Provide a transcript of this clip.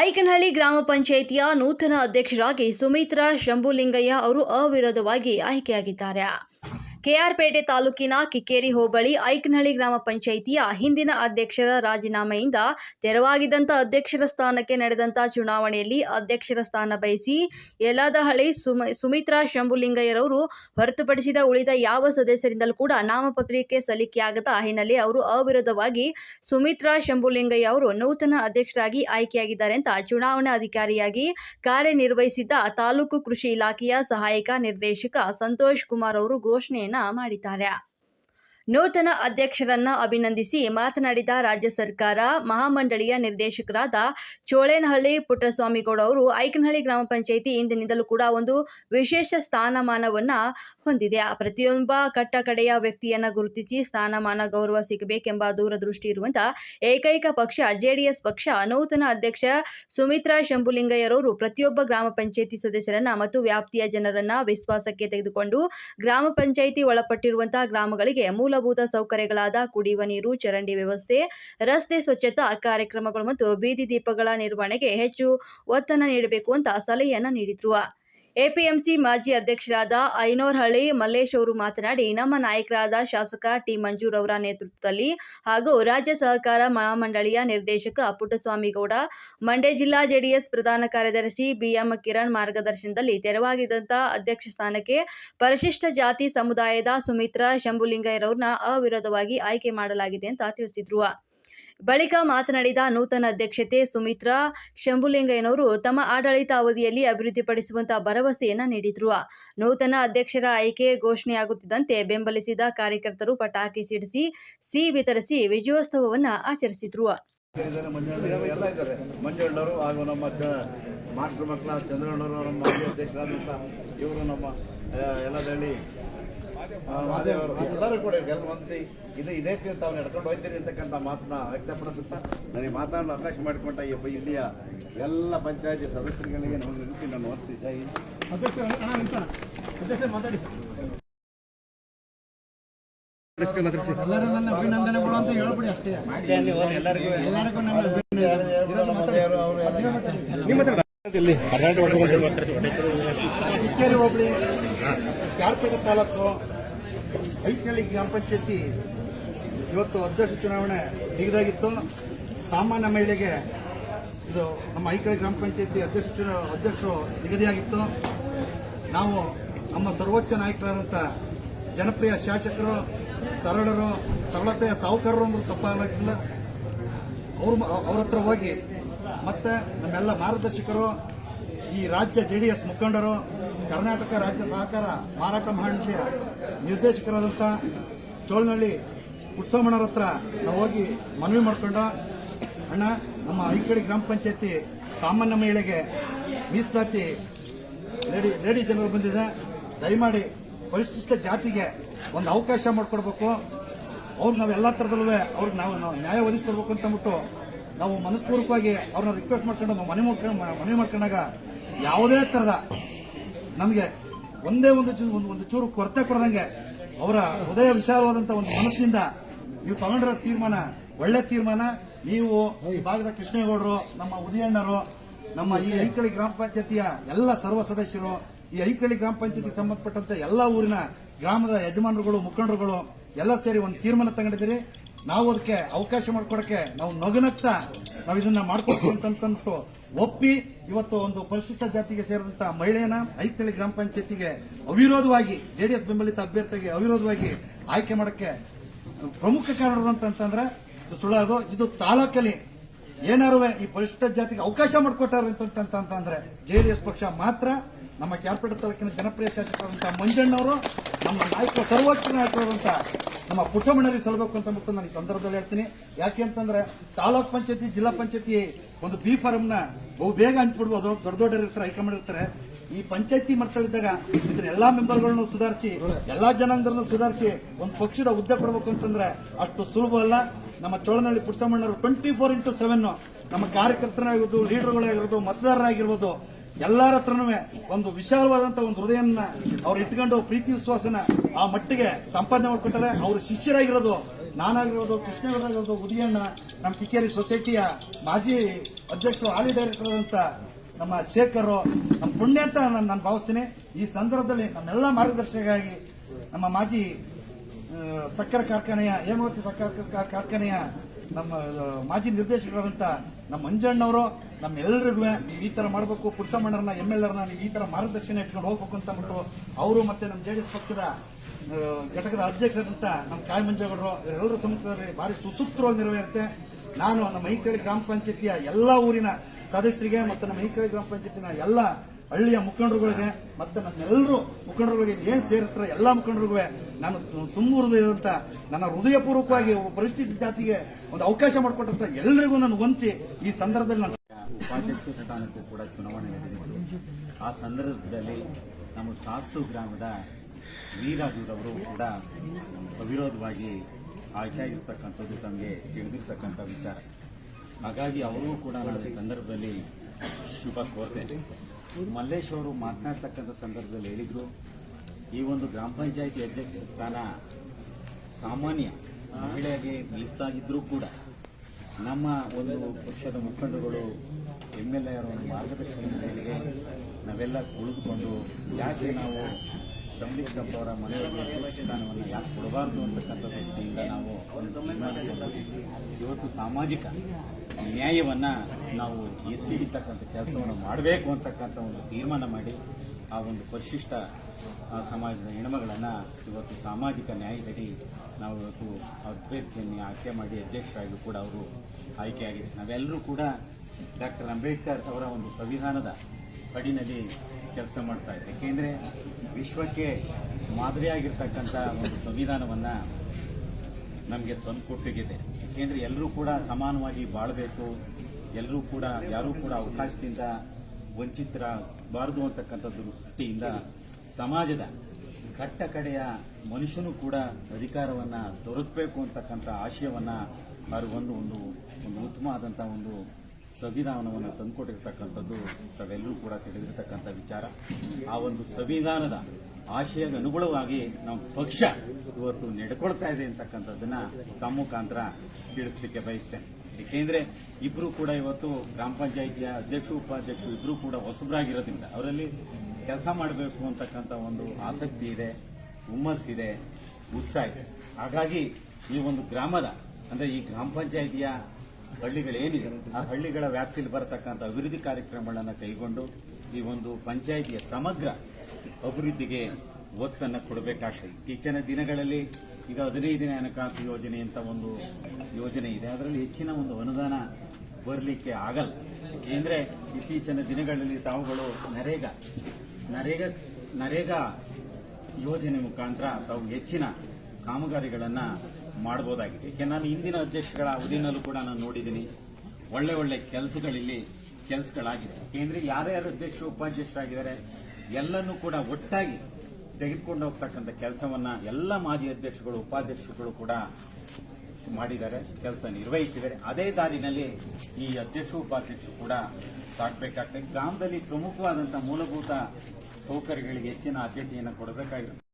ಐಕನಹಳ್ಳಿ ಗ್ರಾಮ ಪಂಚಾಯಿತಿಯ ನೂತನ ಅಧ್ಯಕ್ಷರಾಗಿ ಸುಮಿತ್ರಾ ಶಂಭುಲಿಂಗಯ್ಯ ಅವರು ಅವಿರೋಧವಾಗಿ ಆಯ್ಕೆಯಾಗಿದ್ದಾರೆ. ಕೆಆರ್ಪೇಟೆ ತಾಲೂಕಿನ ಕಿಕ್ಕೇರಿ ಹೋಬಳಿ ಐಕ್ನಹಳ್ಳಿ ಗ್ರಾಮ ಪಂಚಾಯಿತಿಯ ಹಿಂದಿನ ಅಧ್ಯಕ್ಷರ ರಾಜೀನಾಮೆಯಿಂದ ತೆರವಾಗಿದ್ದಂಥ ಅಧ್ಯಕ್ಷರ ಸ್ಥಾನಕ್ಕೆ ನಡೆದಂಥ ಚುನಾವಣೆಯಲ್ಲಿ ಅಧ್ಯಕ್ಷರ ಸ್ಥಾನ ಬಯಸಿ ಯಲಾದಹಳ್ಳಿ ಸುಮ, ಸುಮಿತ್ರಾ ಶಂಭುಲಿಂಗಯ್ಯರವರು ಹೊರತುಪಡಿಸಿದ ಉಳಿದ ಯಾವ ಸದಸ್ಯರಿಂದಲೂ ಕೂಡ ನಾಮಪತ್ರಿಕೆ ಸಲ್ಲಿಕೆಯಾಗದ ಹಿನ್ನೆಲೆ ಅವರು ಅವಿರೋಧವಾಗಿ ಸುಮಿತ್ರಾ ಶಂಭುಲಿಂಗಯ್ಯ ಅವರು ನೂತನ ಅಧ್ಯಕ್ಷರಾಗಿ ಆಯ್ಕೆಯಾಗಿದ್ದಾರೆ ಅಂತ ಚುನಾವಣಾ ಅಧಿಕಾರಿಯಾಗಿ ಕಾರ್ಯನಿರ್ವಹಿಸಿದ್ದ ತಾಲೂಕು ಕೃಷಿ ಇಲಾಖೆಯ ಸಹಾಯಕ ನಿರ್ದೇಶಕ ಸಂತೋಷ್ ಕುಮಾರ್ ಅವರು ಘೋಷಣೆಯನ್ನ ಮಾಡಿದ್ದಾರೆ. ನೂತನ ಅಧ್ಯಕ್ಷರನ್ನ ಅಭಿನಂದಿಸಿ ಮಾತನಾಡಿದ ರಾಜ್ಯ ಸರ್ಕಾರ, ಮಹಾಮಂಡಳಿಯ ನಿರ್ದೇಶಕರಾದ ಚೋಳೇನಹಳ್ಳಿ ಪುಟ್ಟಸ್ವಾಮಿಗೌಡ ಅವರು ಐಕನಹಳ್ಳಿ ಗ್ರಾಮ ಪಂಚಾಯಿತಿ ಇಂದಿನಿಂದಲೂ ಕೂಡ ಒಂದು ವಿಶೇಷ ಸ್ಥಾನಮಾನವನ್ನ ಹೊಂದಿದೆ. ಪ್ರತಿಯೊಬ್ಬ ಕಟ್ಟ ಕಡೆಯ ವ್ಯಕ್ತಿಯನ್ನ ಗುರುತಿಸಿ ಸ್ಥಾನಮಾನ ಗೌರವ ಸಿಗಬೇಕೆಂಬ ದೂರದೃಷ್ಟಿ ಇರುವಂತ ಏಕೈಕ ಪಕ್ಷ ಜೆಡಿಎಸ್ ಪಕ್ಷ, ನೂತನ ಅಧ್ಯಕ್ಷ ಸುಮಿತ್ರಾ ಶಂಭುಲಿಂಗಯ್ಯರವರು ಪ್ರತಿಯೊಬ್ಬ ಗ್ರಾಮ ಪಂಚಾಯಿತಿ ಸದಸ್ಯರನ್ನ ಮತ್ತು ವ್ಯಾಪ್ತಿಯ ಜನರನ್ನ ವಿಶ್ವಾಸಕ್ಕೆ ತೆಗೆದುಕೊಂಡು ಗ್ರಾಮ ಪಂಚಾಯಿತಿ ಒಳಪಟ್ಟಿರುವಂತಹ ಗ್ರಾಮಗಳಿಗೆ ಮೂಲಭೂತ ಸೌಕರ್ಯಗಳಾದ ಕುಡಿಯುವ ನೀರು, ಚರಂಡಿ ವ್ಯವಸ್ಥೆ, ರಸ್ತೆ ಸ್ವಚ್ಛತಾ ಕಾರ್ಯಕ್ರಮಗಳು ಮತ್ತು ಬೀದಿ ದೀಪಗಳ ನಿರ್ವಹಣೆಗೆ ಹೆಚ್ಚು ಒತ್ತನ್ನು ನೀಡಬೇಕು ಅಂತ ಸಲಹೆಯನ್ನು ನೀಡಿದ್ರು. ಎಪಿಎಂಸಿ ಮಾಜಿ ಅಧ್ಯಕ್ಷರಾದ ಐನೋರ್ಹಳ್ಳಿ ಮಲ್ಲೇಶ್ ಅವರು ಮಾತನಾಡಿ, ನಮ್ಮ ನಾಯಕರಾದ ಶಾಸಕ ಟಿ ಮಂಜೂರ್ ಅವರ ನೇತೃತ್ವದಲ್ಲಿ ಹಾಗೂ ರಾಜ್ಯ ಸಹಕಾರ ಮಹಾಮಂಡಳಿಯ ನಿರ್ದೇಶಕ ಪುಟ್ಟಸ್ವಾಮಿಗೌಡ, ಮಂಡ್ಯ ಜಿಲ್ಲಾ ಜೆಡಿಎಸ್ ಪ್ರಧಾನ ಕಾರ್ಯದರ್ಶಿ ಬಿಎಂ ಕಿರಣ್ ಮಾರ್ಗದರ್ಶನದಲ್ಲಿ ತೆರವಾಗಿದ್ದಂಥ ಅಧ್ಯಕ್ಷ ಸ್ಥಾನಕ್ಕೆ ಪರಿಶಿಷ್ಟ ಜಾತಿ ಸಮುದಾಯದ ಸುಮಿತ್ರಾ ಶಂಭುಲಿಂಗಯ್ಯರವ್ರನ್ನ ಅವಿರೋಧವಾಗಿ ಆಯ್ಕೆ ಮಾಡಲಾಗಿದೆ ಅಂತ ತಿಳಿಸಿದ್ರು. ಬಳಿಕ ಮಾತನಾಡಿದ ನೂತನ ಅಧ್ಯಕ್ಷತೆ ಸುಮಿತ್ರಾ ಶಂಭುಲಿಂಗಯ್ಯನವರು ತಮ್ಮ ಆಡಳಿತ ಅವಧಿಯಲ್ಲಿ ಅಭಿವೃದ್ಧಿಪಡಿಸುವಂತಹ ಭರವಸೆಯನ್ನು ನೀಡಿದ್ರು. ನೂತನ ಅಧ್ಯಕ್ಷರ ಆಯ್ಕೆ ಘೋಷಣೆಯಾಗುತ್ತಿದ್ದಂತೆ ಬೆಂಬಲಿಸಿದ ಕಾರ್ಯಕರ್ತರು ಪಟಾಕಿ ಸಿಡಿಸಿ ಸಿ ವಿತರಿಸಿ ವಿಜಯೋತ್ಸವವನ್ನು ಆಚರಿಸಿದ್ರು. ಮಾಸ್ಟರ್ ಮಕ್ಕಳ ಚಂದ್ರಣ್ಣವರು, ನಮ್ಮ ಅಧ್ಯಕ್ಷರಾದಂಥ ಇವರು ನಮ್ಮ ಮಹಾದೇವರು ಎಲ್ಲರೂ ಕೂಡ ಕೆಲಸ ಹೊಂದಿಸಿ ಇದು ಇದೇ ರೀತಿ ತಾವು ನಡ್ಕೊಂಡು ಹೋಗ್ತೀರಿ ಅಂತಕ್ಕಂಥ ಮಾತನ್ನ ವ್ಯಕ್ತಪಡಿಸುತ್ತಾ ನನಗೆ ಮಾತನಾಡಲು ಅವಕಾಶ ಮಾಡಿಕೊಂಡ ಈ ಇಲ್ಲಿಯ ಎಲ್ಲ ಪಂಚಾಯತಿ ಸದಸ್ಯರುಗಳಿಗೆ ನಾನು ನಿಂತು ನಾನು ಓದಿಸಿ ಜೈ. ಎಲ್ಲರೂ ನನ್ನ ಅಭಿನಂದನೆಗಳು ಅಂತ ಹೇಳ್ಬಿಡಿ ಅಷ್ಟೇ. ಎಲ್ಲರಿಗೂ ನನ್ನ ನಮ್ಮ ಮನೆಯವರು ಅವರು ಎಲ್ಲ ಕಿಕ್ಕೇರಿ ಹೋಬಳಿ ಕಾರ್ಪೇಟೆ ತಾಲೂಕು? ಐಕಳ್ಳಿ ಗ್ರಾಮ ಪಂಚಾಯತಿ ಇವತ್ತು ಅಧ್ಯಕ್ಷ ಚುನಾವಣೆ ನಿಗದಾಗಿತ್ತು ಸಾಮಾನ್ಯ ಮಹಿಳೆಗೆ ಇದು ನಮ್ಮ ಐಕಳಿ ಗ್ರಾಮ ಪಂಚಾಯತಿ ಅಧ್ಯಕ್ಷ ಅಧ್ಯಕ್ಷರು ನಿಗದಿಯಾಗಿತ್ತು. ನಾವು ನಮ್ಮ ಸರ್ವೋಚ್ಚ ನಾಯಕರಾದಂಥ ಜನಪ್ರಿಯ ಶಾಸಕರು, ಸರಳರು, ಸರಳತೆಯ ಸಾಹುಕಾರರು ಅಂದ್ರೆ ತಪ್ಪಾಗಲಿಲ್ಲ. ಅವ್ರ ಅವ್ರ ಹತ್ರ ಹೋಗಿ ಮತ್ತೆ ನಮ್ಮೆಲ್ಲ ಮಾರ್ಗದರ್ಶಕರು, ಈ ರಾಜ್ಯ ಜೆ ಡಿ ಎಸ್ ಮುಖಂಡರು ಕರ್ನಾಟಕ ರಾಜ್ಯ ಸಹಕಾರ ಮಾರಾಟ ಮಹಾಂಡಿಯ ನಿರ್ದೇಶಕರಾದಂಥ ಚೋಳನಹಳ್ಳಿ ಪುಟ್ಸಮ್ಮಣ್ಣವ್ರ ಹತ್ರ ನಾವು ಹೋಗಿ ಮನವಿ ಮಾಡ್ಕೊಂಡು, ಅಣ್ಣ, ನಮ್ಮ ಐಕಡಿ ಗ್ರಾಮ ಪಂಚಾಯತಿ ಸಾಮಾನ್ಯ ಮಹಿಳೆಗೆ ಮೀಸಲಾತಿ ಲೇಡಿ ಲೇಡಿ ಜನರು ಬಂದಿದೆ. ದಯಮಾಡಿ ಪರಿಶಿಷ್ಟ ಜಾತಿಗೆ ಒಂದು ಅವಕಾಶ ಮಾಡಿಕೊಡ್ಬೇಕು. ಅವ್ರು ನಾವು ಎಲ್ಲ ಥರದಲ್ಲೂ ಅವ್ರಿಗೆ ನಾವು ನಾವು ನ್ಯಾಯ ಒದಗಿಸ್ಕೊಡ್ಬೇಕು ಅಂತಂದ್ಬಿಟ್ಟು ನಾವು ಮನಸ್ಪೂರ್ವಕವಾಗಿ ಅವ್ರನ್ನ ರಿಕ್ವೆಸ್ಟ್ ಮಾಡ್ಕೊಂಡು, ನಾವು ಮನೆ ಮಾಡ್ಕೊಂಡು ಮನವಿ ಮಾಡ್ಕೊಂಡಾಗ ಯಾವುದೇ ಥರದ ನಮಗೆ ಒಂದೇ ಒಂದು ಒಂದು ಚೂರು ಕೊರತೆ ಕೊಡದಂಗೆ ಅವರ ಹೃದಯ ವಿಶಾಲವಾದಂಥ ಒಂದು ಮನಸ್ಸಿನಿಂದ ನೀವು ತಗೊಂಡಿರೋ ತೀರ್ಮಾನ, ಒಳ್ಳೆ ತೀರ್ಮಾನ. ನೀವು ಈ ಭಾಗದ ಕೃಷ್ಣೇಗೌಡರು, ನಮ್ಮ ಉದಯಣ್ಣರು, ನಮ್ಮ ಈ ಐಕಳಿ ಗ್ರಾಮ ಪಂಚಾಯತಿಯ ಎಲ್ಲ ಸರ್ವ ಸದಸ್ಯರು, ಈ ಐಕಳಿ ಗ್ರಾಮ ಪಂಚಾಯತಿ ಸಂಬಂಧಪಟ್ಟಂತೆ ಎಲ್ಲ ಊರಿನ ಗ್ರಾಮದ ಯಜಮಾನರುಗಳು, ಮುಖಂಡರುಗಳು ಎಲ್ಲ ಸೇರಿ ಒಂದು ತೀರ್ಮಾನ ತಗೊಂಡಿದ್ದೀರಿ. ನಾವು ಅದಕ್ಕೆ ಅವಕಾಶ ಮಾಡಿಕೊಡಕ್ಕೆ ನಾವು ನಗನಗ್ತಾ ನಾವು ಇದನ್ನ ಮಾಡ್ಕೊಡ್ತೀವಿ ಅಂತ ಅಂದ್ಬಿಟ್ಟು ಒಪ್ಪಿ ಇವತ್ತು ಒಂದು ಪರಿಶಿಷ್ಟ ಜಾತಿಗೆ ಸೇರಿದಂತಹ ಮಹಿಳೆಯನ್ನ ಐತಳಿ ಗ್ರಾಮ ಪಂಚಾಯತಿಗೆ ಅವಿರೋಧವಾಗಿ ಜೆಡಿಎಸ್ ಬೆಂಬಲಿತ ಅಭ್ಯರ್ಥಿಗೆ ಅವಿರೋಧವಾಗಿ ಆಯ್ಕೆ ಮಾಡಕ್ಕೆ ಪ್ರಮುಖ ಕಾರಣ ಅಂತಂದ್ರೆ ಸುಳ್ಳಾದು ಇದು ತಾಲೂಕಲ್ಲಿ ಏನಾರು ಈ ಪರಿಶಿಷ್ಟ ಜಾತಿಗೆ ಅವಕಾಶ ಮಾಡಿಕೊಟ್ಟಾರೆ ಅಂತಂತಂದ್ರೆ ಜೆಡಿಎಸ್ ಪಕ್ಷ ಮಾತ್ರ ನಮ್ಮ ಕ್ಯಾರ್ಪೇಟೆ ತಾಲೂಕಿನ ಜನಪ್ರಿಯ ಶಾಸಕರಾದಂತಹ ಮಂಜಣ್ಣವರು, ನಮ್ಮ ನಾಯಕರು ಸರ್ವೋಚ್ಚ ನಾಯಕರಾದಂತಹ ನಮ್ಮ ಪುಟ್ಟಮಣ್ಣರಿಗೆ ಸಲ್ಲಬೇಕು ಅಂತ ಅಂದ್ಬಿಟ್ಟು ನಾನು ಈ ಸಂದರ್ಭದಲ್ಲಿ ಹೇಳ್ತೀನಿ. ಯಾಕೆ ಅಂತಂದ್ರೆ ತಾಲೂಕ್ ಪಂಚಾಯತಿ, ಜಿಲ್ಲಾ ಪಂಚಾಯತಿ ಒಂದು ಬಿ ಫಾರ್ಮ್ನ ಬಹು ಬೇಗ ಹಂಚ್ಬಿಡ್ಬೋದು ದೊಡ್ಡ ದೊಡ್ಡವರು ಇರ್ತಾರೆ, ಹೈಕಮಾಂಡ್ ಇರ್ತಾರೆ. ಈ ಪಂಚಾಯತಿ ಮಟ್ಟದಲ್ಲಿದ್ದಾಗ ಇದನ್ನ ಎಲ್ಲಾ ಮೆಂಬರ್ಗಳನ್ನು ಸುಧಾರಿಸಿ, ಎಲ್ಲಾ ಜನಾಂಗದನ್ನು ಸುಧಾರಿಸಿ ಒಂದು ಪಕ್ಷದ ಹುದ್ದೆ ಕೊಡಬೇಕು ಅಂತಂದ್ರೆ ಅಷ್ಟು ಸುಲಭ ಅಲ್ಲ. ನಮ್ಮ ಚೋಳನಹಳ್ಳಿ ಪುಟ್ಸಮ್ಮಣ್ಣವರು ಟ್ವೆಂಟಿ ಫೋರ್ ಇಂಟು ಸೆವೆನ್ ನಮ್ಮ ಕಾರ್ಯಕರ್ತರಾಗಿರ್ಬೋದು ಲೀಡರ್ಗಳಾಗಿರ್ಬೋದು ಮತದಾರರಾಗಿರ್ಬೋದು ಎಲ್ಲರ ಹತ್ರನೂ ಒಂದು ವಿಶಾಲವಾದಂತ ಒಂದು ಹೃದಯನ ಅವ್ರು ಇಟ್ಕೊಂಡು ಪ್ರೀತಿ ವಿಶ್ವಾಸನ ಆ ಮಟ್ಟಿಗೆ ಸಂಪಾದನೆ ಮಾಡ್ಕೊಟ್ಟರೆ. ಅವ್ರ ಶಿಷ್ಯರಾಗಿರೋದು ನಾನಾಗಿರೋದು ಕೃಷ್ಣಗೌಡರಾಗಿರೋದು ಉದಯಣ್ಣ ನಮ್ಮ ಕಿಕ್ಕೇರಿ ಸೊಸೈಟಿಯ ಮಾಜಿ ಅಧ್ಯಕ್ಷರು, ಹಾಲಿ ಡೈರೆಕ್ಟರ್ ಆದಂತ ನಮ್ಮ ಶೇಖರ್ ನಮ್ಮ ಪುಣ್ಯ ಅಂತ ನಾನು ಭಾವಿಸ್ತೀನಿ. ಈ ಸಂದರ್ಭದಲ್ಲಿ ನಮ್ಮೆಲ್ಲ ಮಾರ್ಗದರ್ಶಕರಾಗಿ ನಮ್ಮ ಮಾಜಿ ಸಕ್ಕರೆ ಕಾರ್ಖಾನೆಯ, ಹೇಮಾವತಿ ಸಕ್ಕರೆ ಕಾರ್ಖಾನೆಯ ನಮ್ಮ ಮಾಜಿ ನಿರ್ದೇಶಕರಾದಂತ ನಮ್ಮ ಮಂಜಣ್ಣವರು ನಮ್ಮೆಲ್ಲರಿಗೂ ನೀವು ಈ ತರ ಮಾಡಬೇಕು ಪುರುಷಮ್ಮಣ್ಣರನ್ನ ಎಂ ಎಲ್ ಆರ್ನ ನೀವು ಈ ತರ ಮಾರ್ಗದರ್ಶನ ಇಟ್ಕೊಂಡು ಹೋಗ್ಬೇಕು ಅಂತ ಅಂದ್ಬಿಟ್ಟು ಅವರು ಮತ್ತೆ ನಮ್ಮ ಜೆ ಡಿ ಎಸ್ ಪಕ್ಷದ ಘಟಕದ ಅಧ್ಯಕ್ಷರಂತ ನಮ್ಮ ಕಾಯಿ ಮಂಜೇಗೌಡರು, ಇವರೆಲ್ಲರ ಸಮ್ಮುಖದಲ್ಲಿ ಭಾರಿ ಸುಸೂತ್ರವಾಗಿ ನೆರವೇರುತ್ತೆ. ನಾನು ನಮ್ಮ ಐಕಳಿ ಗ್ರಾಮ ಪಂಚಾಯತಿಯ ಎಲ್ಲ ಊರಿನ ಸದಸ್ಯರಿಗೆ ಮತ್ತು ನಮ್ಮ ಐಕಳಿ ಗ್ರಾಮ ಪಂಚಾಯತಿನ ಎಲ್ಲ ಹಳ್ಳಿಯ ಮುಖಂಡರುಗಳಿಗೆ, ಮತ್ತೆ ನಮ್ಮೆಲ್ಲರೂ ಮುಖಂಡರುಗಳಿಗೆ ಏನ್ ಸೇರಿರ್ತಾರೆ ಎಲ್ಲಾ ಮುಖಂಡರಿಗೂ ನಾನು ತುಂಬ ಹೃದಯದಂತ, ನನ್ನ ಹೃದಯಪೂರ್ವಕವಾಗಿ ಪರಿಸ್ಥಿತಿ ಜಾತಿಗೆ ಒಂದು ಅವಕಾಶ ಮಾಡಿಕೊಟ್ಟಂತ ಎಲ್ಲರಿಗೂ ನಾನು ವಂಚಿ ಈ ಸಂದರ್ಭದಲ್ಲಿ ನಾನು ಉಪಾಧ್ಯಕ್ಷ ಸ್ಥಾನಕ್ಕೂ ಕೂಡ ಚುನಾವಣೆ ನಡೆದಿತ್ತು. ಆ ಸಂದರ್ಭದಲ್ಲಿ ನಮ್ಮ ಸಾಸ್ತು ಗ್ರಾಮದ ವೀರಾಜುರವರು ಕೂಡ ಅವಿರೋಧವಾಗಿ ಆಯ್ಕೆಯಾಗಿರ್ತಕ್ಕಂಥದ್ದು ತಮಗೆ ತಿಳಿದಿರ್ತಕ್ಕಂಥ ವಿಚಾರ. ಹಾಗಾಗಿ ಅವರು ಕೂಡ ನಾನು ಸಂದರ್ಭದಲ್ಲಿ ಶುಭ ಕೋರ್ತೇನೆ ಮಲ್ಲೇಶ್ ಅವರು ಮಾತನಾಡ್ತಕ್ಕಂಥ ಸಂದರ್ಭದಲ್ಲಿ ಹೇಳಿದರು, ಈ ಒಂದು ಗ್ರಾಮ ಪಂಚಾಯಿತಿ ಅಧ್ಯಕ್ಷ ಸ್ಥಾನ ಸಾಮಾನ್ಯ ಮಹಿಳೆಗೆ ಮೀಸಲಾಗಿದ್ರೂ ಕೂಡ ನಮ್ಮ ಒಂದು ಪಕ್ಷದ ಮುಖಂಡರುಗಳು, ಎಂ ಎಲ್ ಎ ಅವರ ಒಂದು ಮಾರ್ಗದರ್ಶನದ ಮೇರೆಗೆ ನಾವೆಲ್ಲ ಕುಳಿತುಕೊಂಡು ಯಾಕೆ ನಾವು ಶಂಭೀಶ್ಕಪ್ಪ ಅವರ ಮನೆಯವರಿಗೆ ಸ್ಥಾನವನ್ನು ಯಾಕೆ ಕೊಡಬಾರ್ದು ಅಂತಕ್ಕಂಥ ದೃಷ್ಟಿಯಿಂದ ನಾವು. ಇವತ್ತು ಸಾಮಾಜಿಕ ನ್ಯಾಯವನ್ನ ನಾವು ಎತ್ತಿ ಹಿಡಿತಕ್ಕಂಥ ಕೆಲಸವನ್ನು ಮಾಡಬೇಕು ಅಂತಕ್ಕಂಥ ಒಂದು ತೀರ್ಮಾನ ಮಾಡಿ ಆ ಒಂದು ಪರಿಶಿಷ್ಟ ಸಮಾಜದ ಹೆಣ್ಮಗಳನ್ನು ಇವತ್ತು ಸಾಮಾಜಿಕ ನ್ಯಾಯದಡಿ ನಾವು ಇವತ್ತು ಅಭ್ಯರ್ಥಿಯನ್ನು ಆಯ್ಕೆ ಮಾಡಿ ಅಧ್ಯಕ್ಷರಾಗಿ ಕೂಡ ಅವರು ಆಯ್ಕೆಯಾಗಿದೆ ನಾವೆಲ್ಲರೂ ಕೂಡ ಡಾಕ್ಟರ್ ಅಂಬೇಡ್ಕರ್ ಅವರ ಒಂದು ಸಂವಿಧಾನದ ಅಡಿನಲ್ಲಿ ಕೆಲಸ ಮಾಡ್ತಾ ಇದ್ದೆ ಏಕೆಂದರೆ ವಿಶ್ವಕ್ಕೆ ಮಾದರಿಯಾಗಿರ್ತಕ್ಕಂಥ ಒಂದು ಸಂವಿಧಾನವನ್ನು ನಮಗೆ ತಂದುಕೊಟ್ಟಿಗಿದೆ ಏಕೆಂದರೆ ಎಲ್ಲರೂ ಕೂಡ ಸಮಾನವಾಗಿ ಬಾಳಬೇಕು. ಎಲ್ಲರೂ ಕೂಡ, ಯಾರೂ ಕೂಡ ಅವಕಾಶದಿಂದ ವಂಚಿತರಾಗಬಾರದು ಅಂತಕ್ಕಂಥ ದೃಷ್ಟಿಯಿಂದ ಸಮಾಜದ ಕಟ್ಟ ಕಡೆಯ ಮನುಷ್ಯನೂ ಕೂಡ ಅಧಿಕಾರವನ್ನು ದೊರಕಬೇಕು ಅಂತಕ್ಕಂಥ ಆಶಯವನ್ನ ಅವರು ಒಂದು ಒಂದು ಒಂದು ಉತ್ತಮವಾದಂಥ ಒಂದು ಸಂವಿಧಾನವನ್ನು ತಂದುಕೊಟ್ಟಿರ್ತಕ್ಕಂಥದ್ದು ತಾವೆಲ್ಲರೂ ಕೂಡ ತಿಳಿದಿರತಕ್ಕಂಥ ವಿಚಾರ. ಆ ಒಂದು ಸಂವಿಧಾನದ ಆಶಯದ ಅನುಗುಣವಾಗಿ ನಮ್ಮ ಪಕ್ಷ ಇವತ್ತು ನಡ್ಕೊಳ್ತಾ ಇದೆ ಅಂತಕ್ಕಂಥದ್ದನ್ನ ತಮ್ಮ ಮುಖಾಂತರ ತಿಳಿಸ್ಲಿಕ್ಕೆ ಬಯಸ್ತೇನೆ. ಏಕೆಂದ್ರೆ ಇಬ್ರು ಕೂಡ ಇವತ್ತು ಗ್ರಾಮ ಪಂಚಾಯಿತಿಯ ಅಧ್ಯಕ್ಷ ಉಪಾಧ್ಯಕ್ಷರು ಇಬ್ರು ಕೂಡ ಹೊಸಬ್ರಾಗಿರೋದ್ರಿಂದ ಅವರಲ್ಲಿ ಕೆಲಸ ಮಾಡಬೇಕು ಅಂತಕ್ಕಂಥ ಒಂದು ಆಸಕ್ತಿ ಇದೆ ಹುಮ್ಮಸ್ಸಿದೆ ಉತ್ಸಾಹ ಇದೆ. ಹಾಗಾಗಿ ಈ ಒಂದು ಗ್ರಾಮದ, ಅಂದ್ರೆ ಈ ಗ್ರಾಮ ಪಂಚಾಯಿತಿಯ ಹಳ್ಳಿಗಳೇನಿದೆ, ಆ ಹಳ್ಳಿಗಳ ವ್ಯಾಪ್ತಿಯಲ್ಲಿ ಬರತಕ್ಕಂಥ ಅಭಿವೃದ್ಧಿ ಕಾರ್ಯಕ್ರಮಗಳನ್ನು ಕೈಗೊಂಡು ಈ ಒಂದು ಪಂಚಾಯಿತಿಯ ಸಮಗ್ರ ಅಭಿವೃದ್ಧಿಗೆ ಒತ್ತನ್ನು ಕೊಡಬೇಕಾಗ್ತದೆ. ಇತ್ತೀಚಿನ ದಿನಗಳಲ್ಲಿ ಈಗ ಹದಿನೈದನೇ ಹಣಕಾಸು ಯೋಜನೆ ಅಂತ ಒಂದು ಯೋಜನೆ ಇದೆ. ಅದರಲ್ಲಿ ಹೆಚ್ಚಿನ ಒಂದು ಅನುದಾನ ಬರಲಿಕ್ಕೆ ಆಗಲ್ಲ. ಏಕೆಂದ್ರೆ ಇತ್ತೀಚಿನ ದಿನಗಳಲ್ಲಿ ತಾವುಗಳು ನರೇಗಾ ನರೇಗಾ ನರೇಗಾ ಯೋಜನೆ ಮುಖಾಂತರ ತಾವು ಹೆಚ್ಚಿನ ಕಾಮಗಾರಿಗಳನ್ನು ಮಾಡಬಹುದಾಗಿದೆ ಏಕೆ ನಾನು ಹಿಂದಿನ ಅಧ್ಯಕ್ಷಗಳ ಅವಧಿನಲ್ಲೂ ಕೂಡ ನಾನು ನೋಡಿದ್ದೀನಿ, ಒಳ್ಳೆ ಒಳ್ಳೆ ಕೆಲಸಗಳಿಲ್ಲಿ ಕೆಲಸಗಳಾಗಿದೆ. ಏಕೆಂದರೆ ಯಾರ್ಯಾರು ಅಧ್ಯಕ್ಷ, ಉಪಾಧ್ಯಕ್ಷರಾಗಿದ್ದಾರೆ ಎಲ್ಲನೂ ಕೂಡ ಒಟ್ಟಾಗಿ ತೆಗೆದುಕೊಂಡು ಹೋಗ್ತಕ್ಕಂಥ ಕೆಲಸವನ್ನ ಎಲ್ಲ ಮಾಜಿ ಅಧ್ಯಕ್ಷಗಳು, ಉಪಾಧ್ಯಕ್ಷಗಳು ಕೂಡ ಮಾಡಿದ್ದಾರೆ, ಕೆಲಸ ನಿರ್ವಹಿಸಿದ್ದಾರೆ. ಅದೇ ದಾರಿನಲ್ಲಿ ಈ ಅಧ್ಯಕ್ಷ ಉಪಾಧ್ಯಕ್ಷರು ಕೂಡ ಸಾಕಬೇಕಾಗ್ತದೆ. ಗ್ರಾಮದಲ್ಲಿ ಪ್ರಮುಖವಾದಂತಹ ಮೂಲಭೂತ ಸೌಕರ್ಯಗಳಿಗೆ ಹೆಚ್ಚಿನ ಆದ್ಯತೆಯನ್ನು ಕೊಡಬೇಕಾಗಿರುತ್ತೆ.